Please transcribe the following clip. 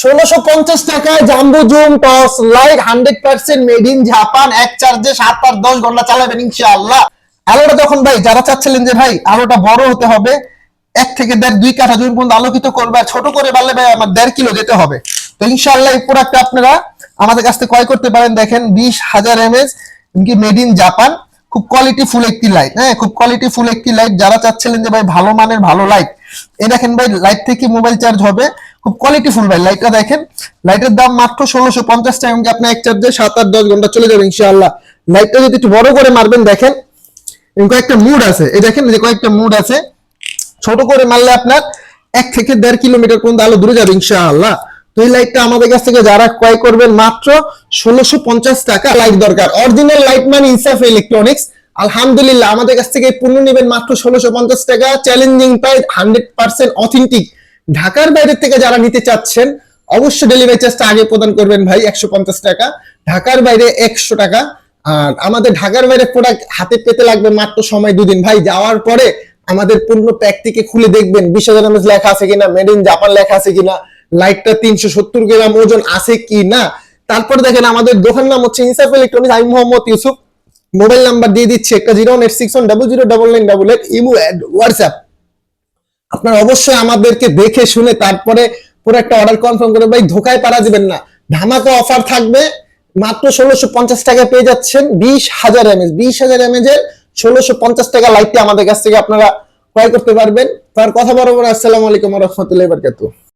ষোলোশো পঞ্চাশ টাকায় jumbo zoom torch light hundred percent made in Japan এক চার্জে সাত আর দশ ঘণ্টা চালাবেন ইনশাআল্লাহ। আলোটা তখন ভাই, যারা চাচ্ছিলেন যে ভাই, আলোটা বড় হতে হবে, এক থেকে দেড়, দুই কাঠা জমি পর্যন্ত আলোকিত করবে ছোট করে বাড়লে ভাই আমার দেড় কিলো যেতে হবে। তো ইনশাআল্লাহ এই প্রোডাক্টটা আপনারা আমাদের কাছ থেকে ক্রয় করতে পারেন, দেখেন বিশ হাজার এমএস মেড ইন জাপান খুব কোয়ালিটি ফুল একটি লাইট হ্যাঁ খুব কোয়ালিটি ফুল একটি লাইট যারা চাচ্ছিলেন যে ভাই ভালো মানের, ভালো লাইট এই দেখেন ভাই লাইট থেকে মোবাইল চার্জ হবে? খুব কোয়ালিটি ফুল ভাই লাইটটা দেখেন। লাইটের দাম মাত্র ষোলোশো পঞ্চাশ টাকা, এমনকি আপনি এক চার্জে সাত আট দশ ঘণ্টা চলে যাবে ইনশাআল্লাহ। লাইটটা যদি একটু বড় করে মারবেন, দেখেন কয়েকটা মুড আছে। এই দেখেন যে কয়েকটা মুড আছে। ছোট করে মারলে আপনার এক থেকে দেড় কিলোমিটার পর্যন্ত আলো দূরে যাবে ইনশাআল্লাহ। তো এই লাইটটা আমাদের কাছ থেকে যারা ক্রয় করবেন মাত্র ষোলোশো পঞ্চাশ টাকা লাইট দরকার। অরিজিনাল লাইট মানে ইনসাফ ইলেকট্রনিক্স আলহামদুলিল্লাহ, আমাদের কাছ থেকে পণ্য নেবেন মাত্র ষোলোশো পঞ্চাশ টাকা। Challenging price hundred percent authentic ঢাকার বাইরে থেকে যারা নিতে চাচ্ছেন অবশ্যই ডেলিভারি চার্জটা আগে প্রদান করবেন ভাই একশো পঞ্চাশ টাকা। ঢাকার বাইরে একশো টাকা। আর আমাদের ঢাকার বাইরে প্রোডাক্ট হাতে পেতে লাগবে মাত্র সময় দুদিন। ভাই, যাওয়ার পরে আমাদের পূর্ণ প্যাক থেকে খুলে দেখবেন। বিশ হাজার এমএস লেখা আছে কিনা মেড ইন জাপান লেখা আছে কিনা লাইটটা তিনশো সত্তর গ্রাম ওজন আছে কি না তারপর দেখেন আমাদের দোকান নাম হচ্ছে ইনসাফ ইলেকট্রনিক্স আমি মোহাম্মদ ইউসুফ। মোবাইল নাম্বার দিয়ে দিচ্ছি একটা zero eight six one double zero double nine double eight, imo WhatsApp. আপনারা অবশ্যই আমাদেরকে দেখে শুনে তারপরে পুরো একটা অর্ডার কনফার্ম করে ভাই, ধোকায় পারা দিবেন না। ধামাকা অফার থাকবে। মাত্র ষোলোশো পঞ্চাশ টাকা পেয়ে যাচ্ছেন বিশ হাজার এমএস বিশ হাজার এমএজ এর ষোলোশো পঞ্চাশ টাকা লাইটটি আমাদের কাছ থেকে আপনারা ক্রয় করতে পারবেন। তার কথা বরাবর আসসালামু আলাইকুম রহমতুল্লাহ